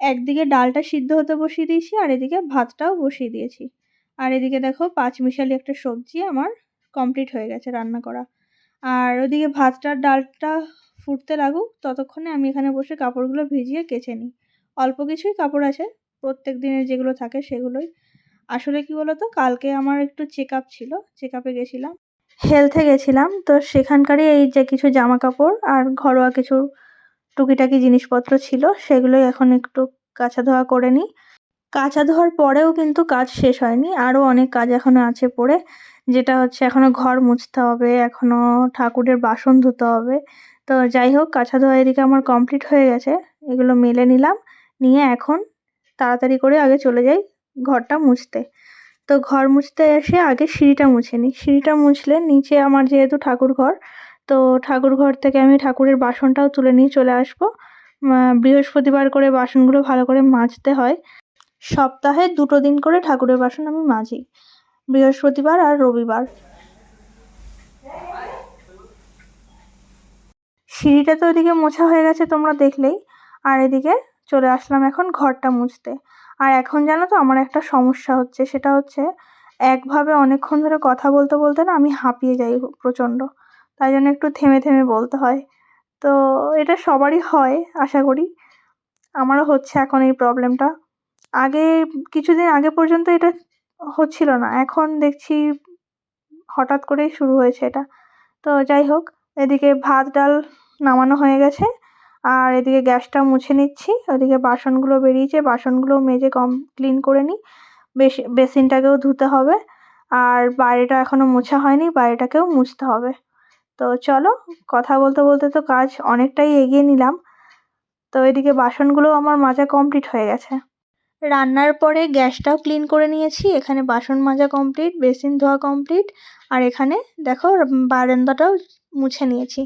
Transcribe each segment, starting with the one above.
একদিকে ডালটা সিদ্ধ হতে বসিয়ে দিয়েছি, আর এদিকে ভাতটাও বসিয়ে দিয়েছি। আর এদিকে দেখো পাঁচমিশালি একটা সবজি আমার কমপ্লিট হয়ে গেছে রান্না করা। আর ওদিকে ভাতটার ডালটা ফুটতে লাগুক, ততক্ষণে আমি এখানে বসে কাপড়গুলো ভিজিয়ে কেচে নিই। অল্প কিছুই কাপড় আছে, প্রত্যেক দিনের যেগুলো থাকে সেগুলোই। আসলে কি বলতো, কালকে আমার একটু চেক ছিল চেক আপে গেছিলাম। হেলথে গেছিলাম, তো সেখানকারই এই যে কিছু জামা কাপড় আর ঘরোয়া কিছু টুকিটাকি জিনিসপত্র ছিল, সেগুলোই এখন একটু কাচা ধোয়া করে নিই। কাচা ধোয়ার পরেও কিন্তু কাজ শেষ হয়নি, আরও অনেক কাজ এখনও আছে পড়ে, যেটা হচ্ছে এখনও ঘর মুছতে হবে এখনও ঠাকুরের বাসন ধুতে হবে। তো যাই হোক কাছা ধোয়া এদিকে আমার কমপ্লিট হয়ে গেছে, এগুলো মেলে নিলাম, নিয়ে এখন তাড়াতাড়ি করে আগে চলে যাই ঘরটা মুছতে। তো ঘর মুছতে এসে আগে সিঁড়িটা মুছে নিই। সিঁড়িটা মুছলে নিচে আমার যেহেতু ঠাকুর ঘর তো ঠাকুর ঘর থেকে আমি ঠাকুরের বাসনটাও তুলে নিয়ে চলে আসব। বৃহস্পতিবার করে বাসনগুলো ভালো করে মাজতে হয়। সপ্তাহে দুটো দিন করে ঠাকুরের বাসন আমি মাজি। বৃহস্পতিবার আর রবিবার। সিঁড়িটা তো ওদিকে মোছা হয়ে গেছে তোমরা দেখলেই। আর এদিকে চলে আসলাম এখন ঘরটা মুছতে। আর এখন জানো তো আমার একটা সমস্যা হচ্ছে, সেটা হচ্ছে একভাবে অনেকক্ষণ ধরে কথা বলতে বলতে না আমি হাঁপিয়ে যাই প্রচণ্ড। তাই জন্য একটু থেমে থেমে বলতে হয়। তো এটা সবারই হয়, আশা করি। আমারও হচ্ছে এখন এই প্রবলেমটা আগে কিছুদিন আগে পর্যন্ত এটা হচ্ছিল না। এখন দেখছি হঠাৎ করেই শুরু হয়েছে এটা। তো যাই হোক, এদিকে ভাত, ডাল নামানো হয়ে গেছে। আর এদিকে গ্যাসটা মুছে নিচ্ছি। ওদিকে বাসনগুলো বেরিয়েছে। বাসনগুলো মেজে কম ক্লিন করে নিই। বেশ, বেসিনটাকেও ধুতে হবে। আর বাইরেটা এখনও মোছা হয়নি। বাইরেটাকেও মুছতে হবে। তো চলো, কথা বলতে বলতে তো কাজ অনেকটাই এগিয়ে নিলাম। তো এদিকে বাসনগুলো আমার মাজা কমপ্লিট হয়ে গেছে। রান্নার পরে গ্যাসটাও ক্লিন করে নিয়েছি। এখানে বাসন মাজা কমপ্লিট বেসিন ধোয়া কমপ্লিট আর এখানে দেখো, বারান্দাটাও মুছে নিয়েছি।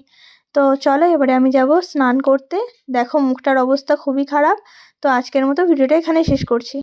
তো চলো, এবারে আমি যাব স্নান করতে। দেখো, মুখটার অবস্থা খুবই খারাপ। তো আজকের মতো ভিডিওটা এখানে শেষ করছি।